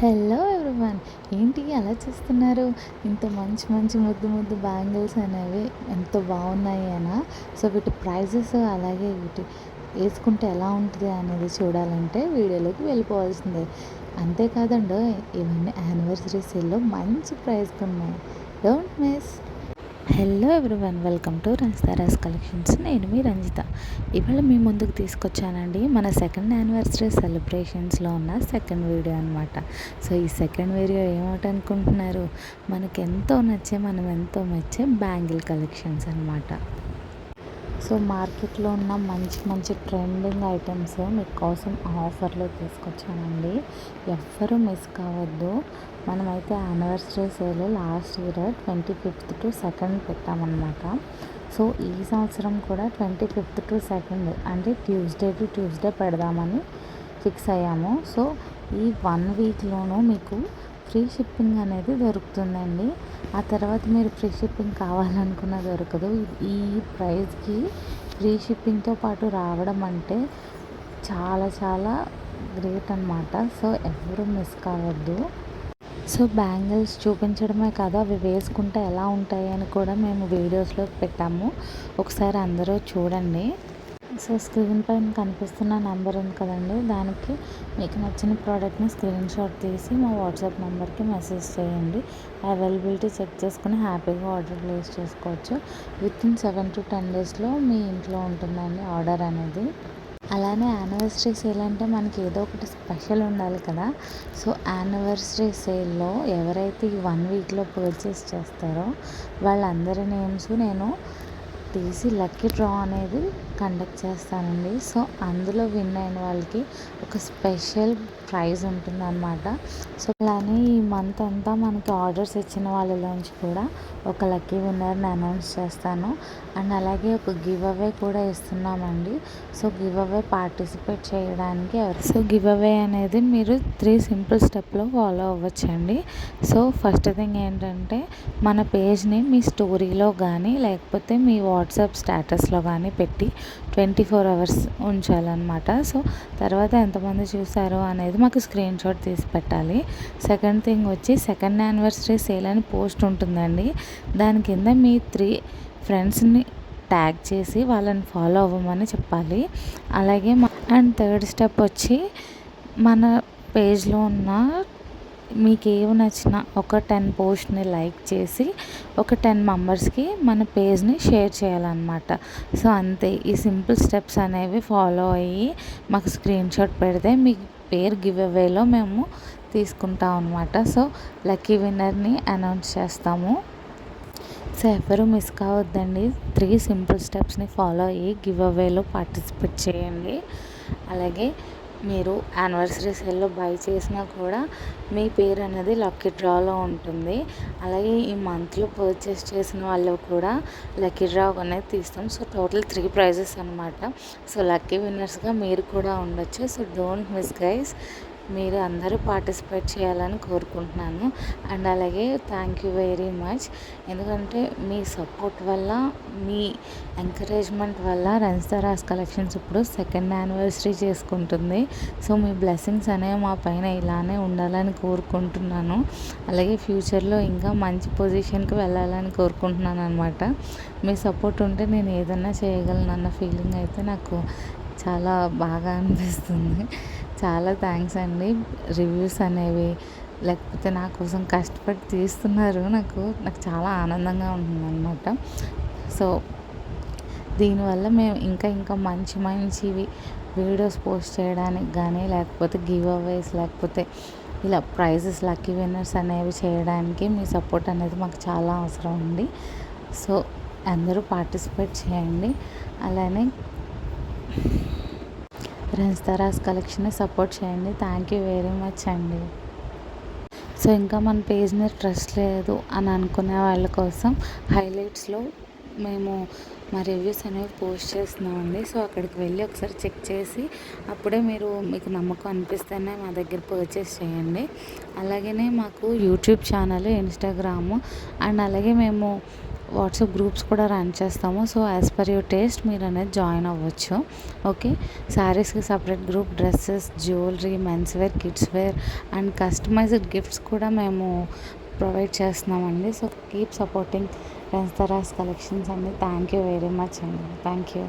Hello everyone ఏంటి అలా చూస్తున్నారు? ఇంత మంచి మంచి ముద్దు ముద్దు బ్యాంగిల్స్ అనేవి ఎంత బాగున్నాయి అనా సో వీటి ప్రైజెస్ అలాగే వీటి వేసుకుంటే ఎలా ఉంటుంది అనేది చూడాలంటే వీడియోలోకి వెళ్ళిపోవాల్సిందే. అంతేకాదండి ఇవన్నీ యానివర్సరీ సేల్లో మంచి ప్రైస్కి ఉన్నాయి. Don't miss hello everyone welcome to రంజితారాస్ collections. నేను మీ రంజిత. ఇవాళ మీ ముందుకు తీసుకొచ్చానండి మన సెకండ్ యానివర్సరీ సెలబ్రేషన్స్లో ఉన్న సెకండ్ వీడియో అనమాట సో ఈ సెకండ్ వీడియో ఏమిటనుకుంటున్నారు? మనకి ఎంతో నచ్చే మనం ఎంతో మెచ్చే బ్యాంగిల్ కలెక్షన్స్ అనమాట సో మార్కెట్లో ఉన్న మంచి మంచి ట్రెండింగ్ ఐటమ్స్ మీకోసం ఆఫర్లో తీసుకొచ్చానండి. ఎవ్వరూ మిస్ కావద్దు. మనమైతే anniversary sale last year twenty fifth to second పెట్టామన్నమాట. So ఈ సంవత్సరం కూడా ట్వంటీ ఫిఫ్త్ టు సెకండ్ అంటే ట్యూస్డే టు ట్యూస్డే పెడదామని ఫిక్స్ అయ్యాము. సో ఈ వన్ వీక్లోనూ మీకు ఫ్రీ షిప్పింగ్ అనేది దొరుకుతుందండి. ఆ తర్వాత మీరు ఫ్రీ షిప్పింగ్ కావాలనుకున్న దొరకదు. ఈ ప్రైస్కి ఫ్రీ షిప్పింగ్తో పాటు రావడం అంటే చాలా చాలా గ్రేట్ అనమాట సో ఎవరు మిస్ కావద్దు. సో బ్యాంగిల్స్ చూపించడమే కాదు? అవి వేసుకుంటే ఎలా ఉంటాయి అని కూడా మేము వీడియోస్లో పెట్టాము. ఒకసారి అందరూ చూడండి. సో స్క్రీన్ పైన కనిపిస్తున్న నెంబర్ ఉంది కదండి దానికి మీకు నచ్చిన ప్రోడక్ట్ని స్క్రీన్ షాట్ తీసి మా వాట్సాప్ నెంబర్కి మెసేజ్ చేయండి. అవైలబిలిటీ చెక్ చేసుకుని హ్యాపీగా ఆర్డర్ ప్లేస్ చేసుకోవచ్చు. Within seven to ten డేస్లో మీ ఇంట్లో ఉంటుందండి ఆర్డర్ అనేది. అలానే యానివర్సరీ సేల్ అంటే మనకి ఏదో ఒకటి స్పెషల్ ఉండాలి కదా. సో యానివర్సరీ సేల్లో ఎవరైతే ఈ వన్ వీక్లో పర్చేస్ చేస్తారో వాళ్ళందరి నేమ్స్ నేను తీసి లక్కీ డ్రా అనేది కండక్ట్ చేస్తానండి. సో అందులో విన్ అయిన వాళ్ళకి ఒక స్పెషల్ ప్రైజ్ ఉంటుందన్నమాట. సో అలానే ఈ మంత్ అంతా మనకి ఆర్డర్స్ ఇచ్చిన వాళ్ళలోంచి కూడా ఒక లక్కీ విన్నర్ని అనౌన్స్ చేస్తాను. అండ్ అలాగే ఒక గివ్ అవే కూడా ఇస్తున్నామండి. సో గివ్ అవే పార్టిసిపేట్ చేయడానికి సో గివ్ అవే అనేది మీరు త్రీ సింపుల్ స్టెప్లో ఫాలో అవ్వచ్చండి. సో ఫస్ట్ థింగ్ ఏంటంటే మన పేజ్ని మీ స్టోరీలో కానీ లేకపోతే మీ వాట్సాప్ స్టేటస్లో కానీ పెట్టి ట్వంటీ ఫోర్ అవర్స్ ఉంచాలన్నమాట. సో తర్వాత ఎంతమంది చూసారో అనేది మాకు స్క్రీన్ షాట్ తీసి పెట్టాలి. సెకండ్ థింగ్ వచ్చి సెకండ్ యానివర్సరీ సేల్ అని పోస్ట్ ఉంటుందండి. దాని కింద మీ త్రీ ఫ్రెండ్స్ని ట్యాగ్ చేసి వాళ్ళని ఫాలో అవ్వమని చెప్పాలి. అలాగే అండ్ థర్డ్ స్టెప్ వచ్చి మన పేజ్లో ఉన్న మీకు ఏవి నచ్చిన ఒక టెన్ పోస్ట్ని లైక్ చేసి ఒక టెన్ మెంబర్స్కి మన పేజ్ని షేర్ చేయాలన్నమాట. సో అంతే. ఈ సింపుల్ స్టెప్స్ అనేవి ఫాలో అయ్యి మాకు స్క్రీన్ షాట్ పెడితే మీ పేరు గివ్ అవేలో మేము తీసుకుంటాం అనమాట సో లక్కీ విన్నర్ని అనౌన్స్ చేస్తాము. సో ఎవరు మిస్ కావద్దండి. త్రీ సింపుల్ స్టెప్స్ని ఫాలో అయ్యి గివ్ అవేలో పార్టిసిపేట్ చేయండి. అలాగే మీరు యానివర్సరీ సేల్లో బై చేసినా కూడా మీ పేరు అనేది లక్కీ డ్రాలో ఉంటుంది. అలాగే ఈ మంత్లో పర్చేస్ చేసిన వాళ్ళు కూడా లక్కీ డ్రా అనేది తీస్తాం. సో టోటల్ త్రీ ప్రైజెస్ అనమాట సో లక్కీ విన్నర్స్గా మీరు కూడా ఉండొచ్చు. సో డోంట్ మిస్ గైస్ మీరు అందరూ పార్టిసిపేట్ చేయాలని కోరుకుంటున్నాను. అండ్ అలాగే థ్యాంక్ యూ వెరీ మచ్. ఎందుకంటే మీ సపోర్ట్ వల్ల మీ ఎంకరేజ్మెంట్ వల్ల రంజితారాస్ కలెక్షన్స్ ఇప్పుడు సెకండ్ యానివర్సరీ చేసుకుంటుంది. సో మీ బ్లెస్సింగ్స్ అనేవి మా పైన ఇలానే ఉండాలని కోరుకుంటున్నాను. అలాగే ఫ్యూచర్లో ఇంకా మంచి పొజిషన్కి వెళ్ళాలని కోరుకుంటున్నాను అనమాట మీ సపోర్ట్ ఉంటే నేను ఏదన్నా చేయగలను అన్న ఫీలింగ్ అయితే నాకు చాలా బాగా అనిపిస్తుంది. చాలా థ్యాంక్స్ అండి. రివ్యూస్ అనేవి లేకపోతే నా కోసం కష్టపడి తీస్తున్నారు నాకు. నాకు చాలా ఆనందంగా ఉంటుందన్నమాట. సో దీనివల్ల మేము ఇంకా ఇంకా మంచి మంచివి వీడియోస్ పోస్ట్ చేయడానికి కానీ లేకపోతే గివ్ అవేస్ లేకపోతే ఇలా ప్రైజెస్ లక్కీ విన్నర్స్ అనేవి చేయడానికి మీ సపోర్ట్ అనేది మాకు చాలా అవసరం ఉంది సో అందరూ పార్టిసిపేట్ చేయండి. అలానే ఫ్రెండ్స్ తరాస్ కలెక్షన్ని సపోర్ట్ చేయండి. థ్యాంక్ యూ వెరీ మచ్ అండి. సో ఇంకా మన పేజ్ని ట్రస్ట్ లేదు అని అనుకునే వాళ్ళ కోసం హైలైట్స్లో మేము మా రివ్యూస్ అనేవి పోస్ట్ చేస్తున్నామండి. సో అక్కడికి వెళ్ళి ఒకసారి చెక్ చేసి అప్పుడే మీరు మీకు నమ్మకం అనిపిస్తేనే మా దగ్గర పర్చేస్ చేయండి. అలాగనే మాకు యూట్యూబ్ ఛానల్ ఇన్స్టాగ్రాము అండ్ అలాగే మేము వాట్సాప్ గ్రూప్స్ కూడా రన్ చేస్తాము. So as per your taste మీరు అనేది జాయిన్ అవ్వచ్చు. ఓకే శారీస్కి separate group dresses jewellery men's wear kids wear and customised gifts కూడా మేము ప్రొవైడ్ చేస్తున్నామండి. సో కీప్ సపోర్టింగ్ రెన్స్తరాస్ కలెక్షన్స్ అండి. థ్యాంక్ యూ వెరీ మచ్ అండి. Thank you